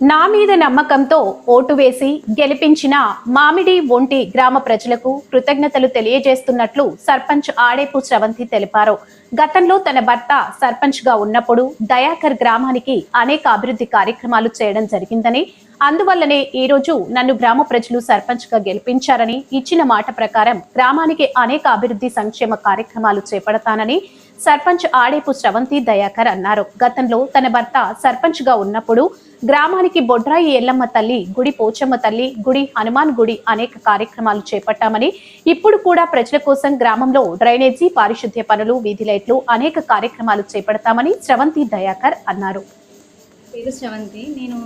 నా మీద నమ్మకంతో ఓటు వేసి గెలిపించిన మామిడి ఒంటి గ్రామ ప్రజలకు కృతజ్ఞతలు తెలియజేస్తున్నట్లు సర్పంచ్ ఆడేపు స్రవంతి తెలిపారు. గతంలో తన భర్త సర్పంచ్గా ఉన్నప్పుడు దయాకర్ గ్రామానికి అనేక అభివృద్ధి కార్యక్రమాలు చేయడం జరిగిందని అందువల్లనే ఈ రోజు నన్ను గ్రామ ప్రజలు సర్పంచ్గా గెలిపించారని ఇచ్చిన మాట ప్రకారం గ్రామానికి అనేక అభివృద్ధి సంక్షేమ కార్యక్రమాలు చేపడతానని సర్పంచ్ ఆడేపు స్రవంతి దయాకర్ అన్నారు. గతంలో తన భర్త సర్పంచ్గా ఉన్నప్పుడు గ్రామానికి బొడ్రాయి ఎల్లమ్మ తల్లి గుడి పోచమ్మ తల్లి గుడి హనుమాన్ గుడి అనేక కార్యక్రమాలు చేపట్టామని ఇప్పుడు కూడా ప్రజల కోసం గ్రామంలో డ్రైనేజీ పారిశుద్ధ్య పనులు వీధి లైట్లు అనేక కార్యక్రమాలు చేపడతామని స్రవంతి దయాకర్ అన్నారు. పేరు శ్రవంతి నేను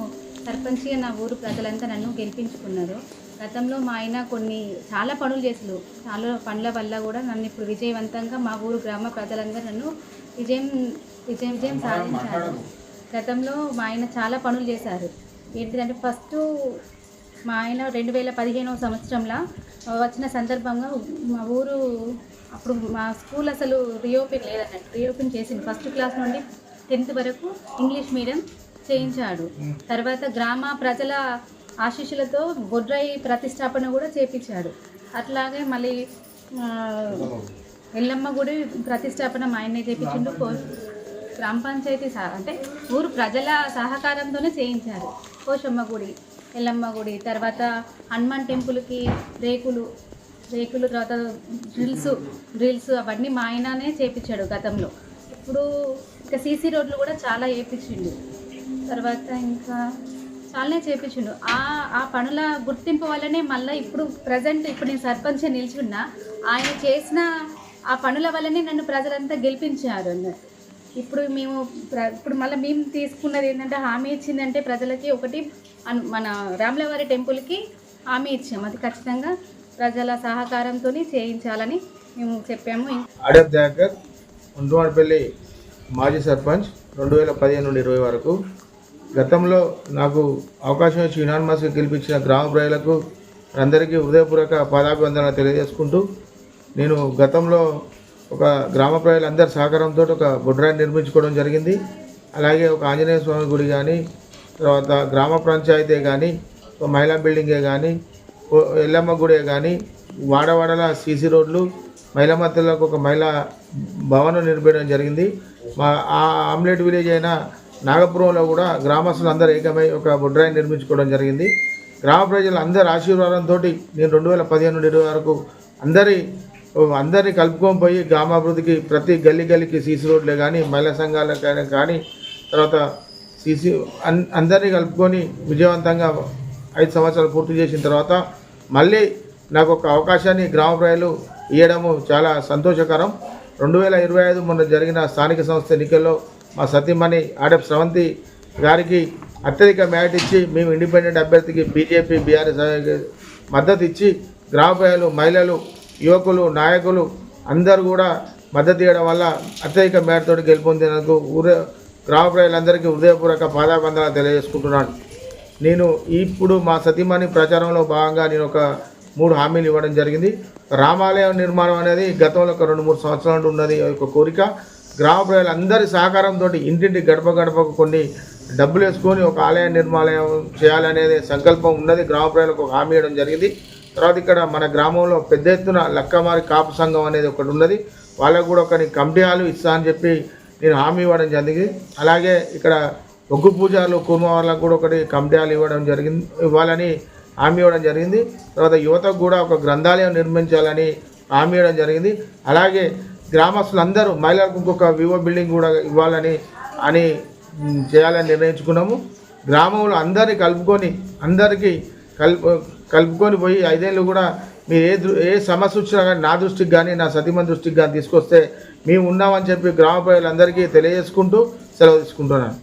సర్పంచ్గా నా ఊరు ప్రజలంతా నన్ను గెలిపించుకున్నారు. గతంలో మా ఆయన కొన్ని చాలా పనులు చేసారు చాలా పనుల వల్ల కూడా నన్ను ఇప్పుడు విజయవంతంగా మా ఊరు గ్రామ ప్రజలందరూ నన్ను విజయం విజయం విజయం సాధించారు. గతంలో మా ఆయన చాలా పనులు చేశారు. ఏంటిదంటే ఫస్ట్ మా ఆయన రెండు వేల పదిహేనవ సంవత్సరంలో వచ్చిన సందర్భంగా మా ఊరు అప్పుడు మా స్కూల్ అసలు రీఓపెన్ లేదన్నట్టు రీఓపెన్ చేసింది ఫస్ట్ క్లాస్ నుండి టెన్త్ వరకు ఇంగ్లీష్ మీడియం చేయించాడు. తర్వాత గ్రామ ప్రజల ఆశీస్సులతో బొడ్రాయి ప్రతిష్టాపన కూడా చేపించాడు. అట్లాగే మళ్ళీ ఎల్లమ్మ గుడి ప్రతిష్టాపన మా ఆయనే చేపించిండు. కో- గ్రామ పంచాయతీ అంటే ఊరు ప్రజల సహకారంతోనే చేయించారు. పోషమ్మ గుడి ఎల్లమ్మ గుడి తర్వాత హనుమాన్ టెంపుల్కి రేకులు రేకులు తర్వాత డ్రిల్స్ డ్రిల్స్ అవన్నీ మా ఆయననే చేపించాడు గతంలో. ఇప్పుడు ఇంకా సీసీ రోడ్లు కూడా చాలా వేయించిండు తర్వాత ఇంకా చాలానే చేపించిండు. ఆ ఆ పనుల గుర్తింపు వల్లనే మళ్ళీ ఇప్పుడు ప్రజెంట్ ఇప్పుడు నేను సర్పంచ్ నిలిచి ఉన్నా ఆయన చేసిన ఆ పనుల వల్లనే నన్ను ప్రజలంతా గెలిపించారు అన్నట్టు. ఇప్పుడు మేము ప్ర- ఇప్పుడు మళ్ళీ మేము తీసుకున్నది ఏంటంటే హామీ ఇచ్చిందంటే ప్రజలకి ఒకటి మన రాములవారి టెంపుల్కి హామీ ఇచ్చాము అది ఖచ్చితంగా ప్రజల సహకారంతో చేయించాలని మేము చెప్పాము. అడబ్ దయాకర్ ఉంటువాడపల్లి మాజీ సర్పంచ్ రెండు వేల పదిహేను నుండి ఇరవై వరకు. గతంలో నాకు అవకాశం ఇచ్చి యునానిమస్గా గెలిపించిన గ్రామ ప్రజలకు అందరికీ హృదయపూర్వక పాదాభివందనలు తెలియజేసుకుంటూ నేను గతంలో ఒక గ్రామ ప్రజలందరి సహకారంతో ఒక బుడ్రాన్ని నిర్మించుకోవడం జరిగింది. అలాగే ఒక ఆంజనేయ స్వామి గుడి కానీ తర్వాత గ్రామ పంచాయతీ కానీ ఒక మహిళా బిల్డింగే కానీ ఓ ఎల్లమ్మ గుడే కానీ వాడవాడల సీసీ రోడ్లు మహిళా మధ్యలోకి ఒక మహిళా భవనం నిర్మించడం జరిగింది. మా ఆ ఆమ్లెట్ విలేజ్ అయిన నాగపురంలో కూడా గ్రామస్తులు అందరూ ఏకమై ఒక బుడ్రాయి నిర్మించుకోవడం జరిగింది. గ్రామ ప్రజలు అందరి ఆశీర్వాదంతో నేను రెండు వేల పదిహేను నుండి ఇరవై వరకు అందరి అందరినీ కలుపుకొని పోయి గ్రామాభివృద్ధికి ప్రతి గల్లీ గల్లీకి సీసీ రోడ్లే కానీ మహిళా సంఘాలకైనా కానీ తర్వాత సీసీ అన్ అందరినీ కలుపుకొని విజయవంతంగా ఐదు సంవత్సరాలు పూర్తి చేసిన తర్వాత మళ్ళీ నాకు ఒక అవకాశాన్ని గ్రామ ప్రజలు ఇవ్వడము చాలా సంతోషకరం. రెండు వేల ఇరవై ఐదు మొన్న జరిగిన స్థానిక సంస్థ ఎన్నికల్లో మా సతీమణి ఆడప్ స్రవంతి గారికి అత్యధిక మ్యాట్ ఇచ్చి మేము ఇండిపెండెంట్ అభ్యర్థికి బీజేపీ బీఆర్ఎస్ మద్దతు ఇచ్చి గ్రామ ప్రజలు మహిళలు యువకులు నాయకులు అందరూ కూడా మద్దతు ఇవ్వడం వల్ల అత్యధిక మేరతో గెలుపొందినందుకు ఊరే గ్రామ ప్రజలందరికీ హృదయపూర్వక పాదాబంధాలు తెలియజేసుకుంటున్నాను. నేను ఇప్పుడు మా సతీమణి ప్రచారంలో భాగంగా నేను ఒక మూడు హామీలు ఇవ్వడం జరిగింది. రామాలయం నిర్మాణం అనేది గతంలో ఒక రెండు మూడు సంవత్సరాల నుండి ఉన్నది ఒక కోరిక. గ్రామ ప్రజలందరి సహకారంతో ఇంటింటి గడప గడపకు కొన్ని డబ్బులు వేసుకొని ఒక ఆలయ నిర్మాణం చేయాలనేది సంకల్పం ఉన్నది. గ్రామ ప్రజలకు ఒక హామీ ఇవ్వడం జరిగింది. తర్వాత ఇక్కడ మన గ్రామంలో పెద్ద ఎత్తున లక్కమారి కాపు సంఘం అనేది ఒకటి ఉన్నది. వాళ్ళకు కూడా ఒక కమిటీ హాలు ఇస్తా అని చెప్పి నేను హామీ ఇవ్వడం జరిగింది. అలాగే ఇక్కడ ఒగ్గు పూజలు కుర్మవాళ్ళకు కూడా ఒకటి కమిటీ ఇవ్వడం జరిగింది. ఇవ్వాలని హామీ ఇవ్వడం జరిగింది. తర్వాత యువతకు కూడా ఒక గ్రంథాలయం నిర్మించాలని హామీ ఇవ్వడం జరిగింది. అలాగే గ్రామస్తులందరూ మహిళలకు ఇంకొక వివో బిల్డింగ్ కూడా ఇవ్వాలని అని చేయాలని నిర్ణయించుకున్నాము. గ్రామంలో అందరినీ కలుపుకొని అందరికీ కలుపు కలుపుకొని పోయి ఐదేళ్ళు కూడా మీరు ఏ ఏ సమస్య వచ్చినా కానీ నా దృష్టికి కానీ నా సతీమణి దృష్టికి కానీ తీసుకొస్తే మేము ఉన్నామని చెప్పి గ్రామ ప్రజలందరికీ తెలియజేసుకుంటూ సెలవు తీసుకుంటున్నాను.